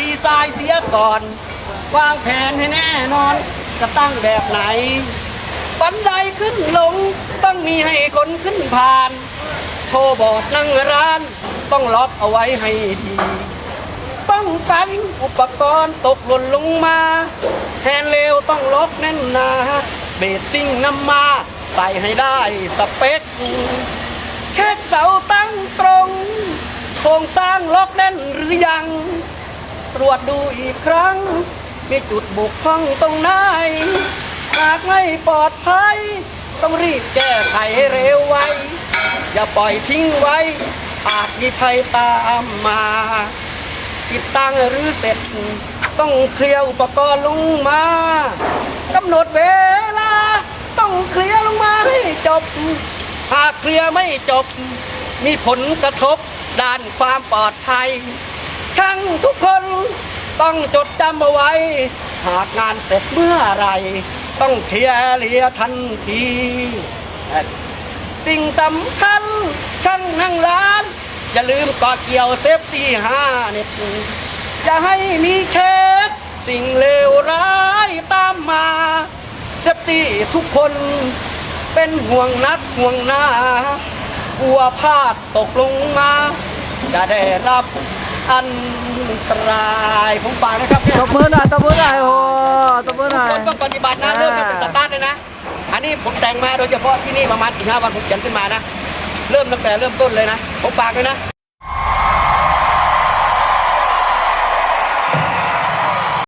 ดีไซน์เสียก่อน วางแผนให้แน่นอน จะตั้งแบบไหน บันไดขึ้นลง ต้องมีให้คนขึ้นผ่าน โทรบอกนั่งร้าน ต้องล็อกเอาไว้ให้ดี ป้องกันอุปกรณ์ตกหล่นลงมา แฮนเร็วต้องล็อกแน่นหนาเบรซิ่งนำมา ใส่ให้ได้สเปคแค่เสาตั้งตรงโครงสร้างล็อกแน่นหรือยัง ตรวจดูอีกครั้ง มีจุดบกพร่องตรงไหน หากไม่ปลอดภัย ต้องรีบแก้ไขให้เร็วไว อย่าปล่อยทิ้งไว้ อาจมีภัยตามมา ติดตั้งหรือเสร็จ ต้องเคลียร์อุปกรณ์ลงมากำหนดเวลา ต้องเคลียร์ลงมาให้จบ หากเคลียร์ไม่จบ มีผลกระทบด้านความปลอดภัย ช่างทุกคนต้องจดจำเอาไว้ หากงานเสร็จเมื่อไร ต้องเคลียร์เลียทันที สิ่งสำคัญช่างนั่งร้าน อย่าลืมกอดเกี่ยวเซฟตี้ห้าเน็ตอย่าให้มีเคสสิ่งเลวร้ายตามมาเซฟตี้ทุกคนเป็นห่วงนักห่วงหน้ากลัวพลาดตกลงมา จะได้รับ อันตรายผมฝากนะครับตบมือหน่อยตบมือหน่อยโอ้ตบมือหน่อยคนต้องปฏิบัตินะเริ่มตั้งแต่สตาร์ทเลยนะ อันนี้ผมแต่งมาโดยเฉพาะที่นี่ประมาณสี่ห้าวันผมเขียนขึ้นมานะ เริ่มตั้งแต่เริ่มต้นเลยนะ ผมฝากเลยนะ